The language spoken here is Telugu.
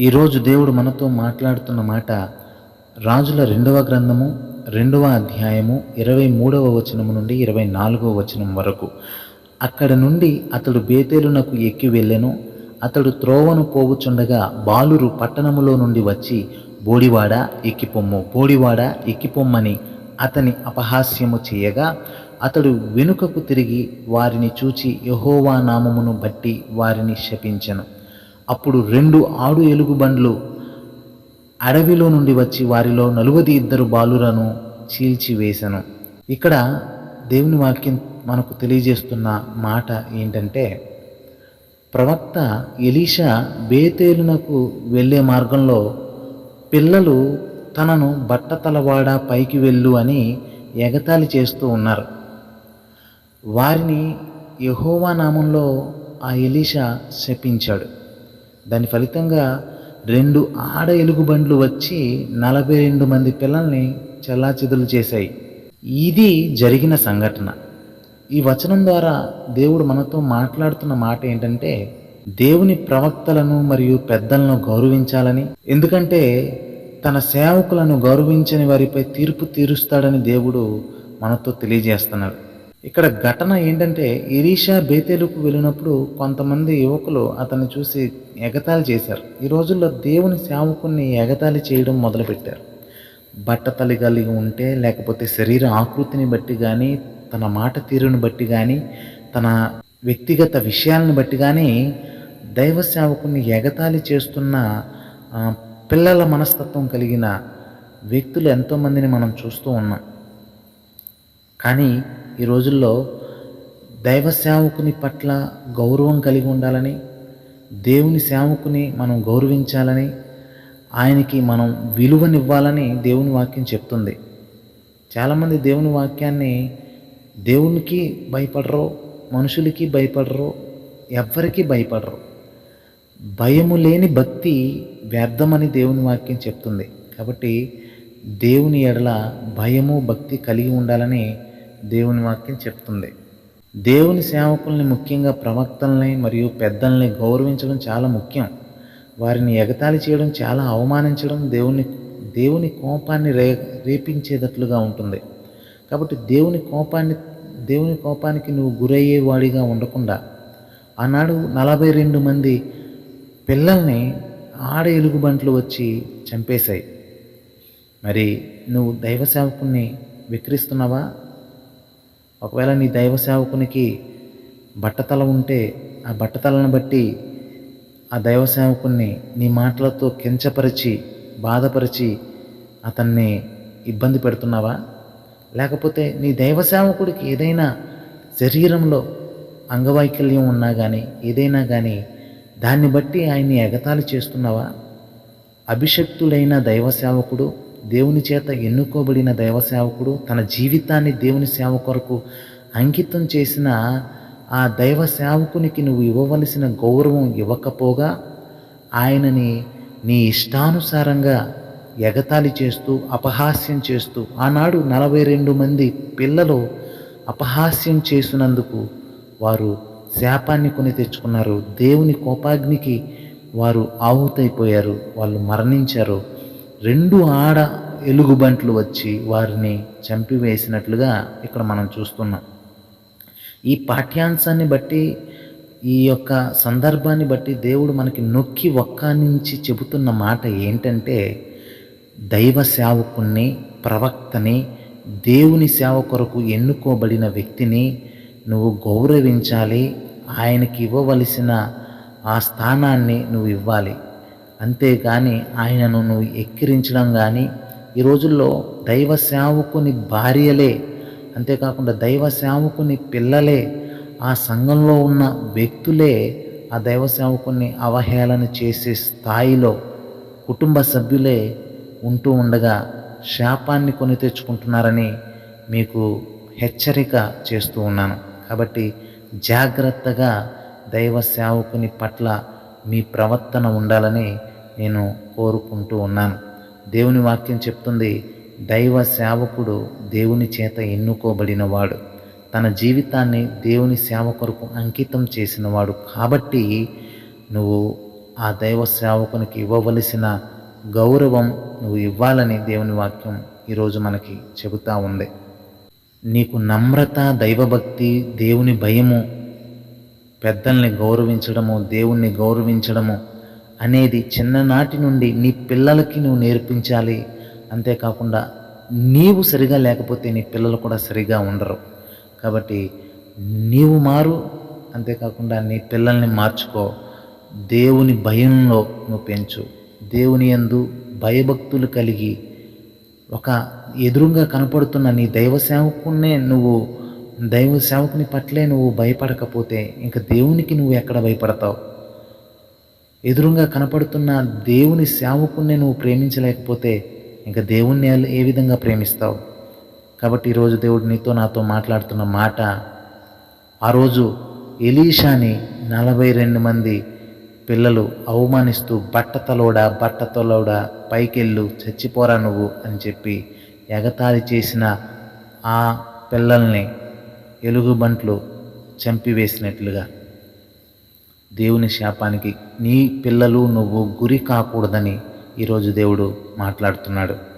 ఈరోజు దేవుడు మనతో మాట్లాడుతున్న మాట రాజుల రెండవ గ్రంథము రెండవ అధ్యాయము ఇరవై మూడవ వచనము నుండి ఇరవై నాలుగవ వచనం వరకు. అక్కడ నుండి అతడు బేతేలునకు ఎక్కి వెళ్ళెను. అతడు త్రోవను పోవుచుండగా బాలురు పట్టణములో నుండి వచ్చి బోడివాడ ఎక్కిపొమ్ము బోడివాడ ఎక్కిపొమ్మని అతని అపహాస్యము చేయగా అతడు వెనుకకు తిరిగి వారిని చూచి యహోవా నామమును బట్టి వారిని శపించెను. అప్పుడు రెండు ఆడు ఎలుగుబండ్లు అడవిలో నుండి వచ్చి వారిలో నలువది ఇద్దరు బాలురను చీల్చివేశను ఇక్కడ దేవుని వాక్యం మనకు తెలియజేస్తున్న మాట ఏంటంటే ప్రవక్త ఎలీషా బేతేలునకు వెళ్ళే మార్గంలో పిల్లలు తనను బట్టతలవాడ పైకి వెళ్ళు అని ఎగతాళి చేస్తూ ఉన్నారు. వారిని యహోవా నామంలో ఆ ఎలీషా శపించాడు. దాని ఫలితంగా రెండు ఆడ ఎలుగుబండ్లు వచ్చి నలభై రెండు మంది పిల్లల్ని చెల్లాచెదులు చేశాయి. ఇది జరిగిన సంఘటన. ఈ వచనం ద్వారా దేవుడు మనతో మాట్లాడుతున్న మాట ఏంటంటే దేవుని ప్రవక్తలను మరియు పెద్దలను గౌరవించాలని ఎందుకంటే తన సేవకులను గౌరవించని వారిపై తీర్పు తీరుస్తాడని దేవుడు మనతో తెలియజేస్తున్నాడు. ఇక్కడ ఘటన ఏంటంటే ఇరీషా బేతేలుకు వెళ్ళినప్పుడు కొంతమంది యువకులు అతన్ని చూసి ఎగతాళి చేశారు. ఈ రోజుల్లో దేవుని సేవకుని ఎగతాళి చేయడం మొదలుపెట్టారు. బట్టతలి కలిగి ఉంటే లేకపోతే శరీర ఆకృతిని బట్టి కానీ తన మాట తీరుని బట్టి కానీ తన వ్యక్తిగత విషయాలను బట్టి కానీ దైవ సేవకుని ఎగతాళి చేస్తున్న పిల్లల మనస్తత్వం కలిగిన వ్యక్తులు ఎంతోమందిని మనం చూస్తూ ఉన్నాం. కానీ ఈ రోజుల్లో దైవ సేవకుని పట్ల గౌరవం కలిగి ఉండాలని దేవుని సేవకుని మనం గౌరవించాలని ఆయనకి మనం విలువనివ్వాలని దేవుని వాక్యం చెప్తుంది. చాలామంది దేవుని వాక్యాన్ని దేవునికి భయపడరు మనుషులకి భయపడరు ఎవ్వరికీ భయపడరు. భయము లేని భక్తి వ్యర్థమని దేవుని వాక్యం చెప్తుంది. కాబట్టి దేవుని ఎడల భయము భక్తి కలిగి ఉండాలని దేవుని వాక్యం చెప్తుంది. దేవుని సేవకుల్ని ముఖ్యంగా ప్రవక్తల్ని మరియు పెద్దల్ని గౌరవించడం చాలా ముఖ్యం. వారిని ఎగతాళి చేయడం చాలా అవమానించడం దేవుని దేవుని కోపాన్ని రే రేపించేటట్లుగా ఉంటుంది. కాబట్టి దేవుని కోపాన్ని దేవుని కోపానికి నువ్వు గురయ్యేవాడిగా ఉండకుండా ఆనాడు నలభై రెండు మంది పిల్లల్ని ఆడ ఎలుగుబంట్లు వచ్చి చంపేశాయి. మరి నువ్వు దైవ సేవకుని విక్రిస్తున్నావా? ఒకవేళ నీ దైవ సేవకునికి బట్టతల ఉంటే ఆ బట్టతలను బట్టి ఆ దైవ సేవకుని నీ మాటలతో కించపరిచి బాధపరిచి అతన్ని ఇబ్బంది పెడుతున్నావా? లేకపోతే నీ దైవ సేవకుడికి ఏదైనా శరీరంలో అంగవైకల్యం ఉన్నా కానీ ఏదైనా కానీ దాన్ని బట్టి ఆయన్ని ఎగతాళి చేస్తున్నావా? అభిషక్తులైన దైవ సేవకుడు దేవుని చేత ఎన్నుకోబడిన దైవ సేవకుడు తన జీవితాన్ని దేవుని సేవ కొరకు అంకితం చేసిన ఆ దైవ సేవకునికి నువ్వు ఇవ్వవలసిన గౌరవం ఇవ్వకపోగా ఆయనని నీ ఇష్టానుసారంగా ఎగతాళి చేస్తూ అపహాస్యం చేస్తూ ఆనాడు నలభై రెండు మంది పిల్లలు అపహాస్యం చేసినందుకు వారు శాపాన్ని కొని తెచ్చుకున్నారు. దేవుని కోపాగ్నికి వారు ఆహుతైపోయారు. వాళ్ళు మరణించారు. రెండు ఆడ ఎలుగుబంట్లు వచ్చి వారిని చంపివేసినట్లుగా ఇక్కడ మనం చూస్తున్నాం. ఈ పాఠ్యాంశాన్ని బట్టి ఈ యొక్క సందర్భాన్ని బట్టి దేవుడు మనకి నొక్కి ఒక్కానించి చెబుతున్న మాట ఏంటంటే దైవ సేవకుణ్ణి ప్రవక్తని దేవుని సేవ కొరకు ఎన్నుకోబడిన వ్యక్తిని నువ్వు గౌరవించాలి ఆయనకి ఇవ్వవలసిన ఆ స్థానాన్ని నువ్వు ఇవ్వాలి. అంతేగాని ఆయనను నువ్వు ఎక్కిరించడం కానీ ఈ రోజుల్లో దైవ సేవకుని భార్యలే అంతేకాకుండా దైవ సేవకుని పిల్లలే ఆ సంఘంలో ఉన్న వ్యక్తులే ఆ దైవ సేవకుని అవహేళన చేసే స్థాయిలో కుటుంబ సభ్యులే ఉంటూ ఉండగా శాపాన్ని కొని తెచ్చుకుంటున్నారని మీకు హెచ్చరిక చేస్తూ ఉన్నాను. కాబట్టి జాగ్రత్తగా దైవ సేవకుని పట్ల మీ ప్రవర్తన ఉండాలని నేను కోరుకుంటూ ఉన్నాను. దేవుని వాక్యం చెప్తుంది దైవ సేవకుడు దేవుని చేత ఎన్నుకోబడినవాడు. తన జీవితాన్ని దేవుని సేవ కొరకు అంకితం చేసినవాడు. కాబట్టి నువ్వు ఆ దైవ సేవకునికి ఇవ్వవలసిన గౌరవం నువ్వు ఇవ్వాలని దేవుని వాక్యం ఈరోజు మనకి చెబుతా ఉంది. నీకు నమ్రత దైవభక్తి దేవుని భయము పెద్దల్ని గౌరవించడము దేవుణ్ణి గౌరవించడము అనేది చిన్ననాటి నుండి నీ పిల్లలకి నువ్వు నేర్పించాలి. అంతేకాకుండా నీవు సరిగా లేకపోతే నీ పిల్లలు కూడా సరిగా ఉండరు. కాబట్టి నీవు మారు అంతేకాకుండా నీ పిల్లల్ని మార్చుకో. దేవుని భయంలో నువ్వు పెంచు. దేవుని యందు భయభక్తులు కలిగి ఒక ఎదురుగా కనపడుతున్న నీ దైవ సేవకున్నే నువ్వు దైవ సేవకుని పట్లే నువ్వు భయపడకపోతే ఇంకా దేవునికి నువ్వు ఎక్కడ భయపడతావు? ఎదురుగా కనపడుతున్న దేవుని సేవకున్నే నువ్వు ప్రేమించలేకపోతే ఇంకా దేవుణ్ణి ఏ విధంగా ప్రేమిస్తావు? కాబట్టి ఈరోజు దేవుడు నీతో నాతో మాట్లాడుతున్న మాట ఆ రోజు ఎలీషాని నలభై రెండు మంది పిల్లలు అవమానిస్తూ బట్టతలోడా బట్టతలోడా పైకెళ్ళు చచ్చిపోరా నువ్వు అని చెప్పి ఎగతాళి చేసిన ఆ పిల్లల్ని ఎలుగుబంట్లు చంపివేసినట్లుగా. దేవుని శాపానికి నీ పిల్లలు నువ్వు గురి కాకూడదని ఈరోజు దేవుడు మాట్లాడుతున్నాడు.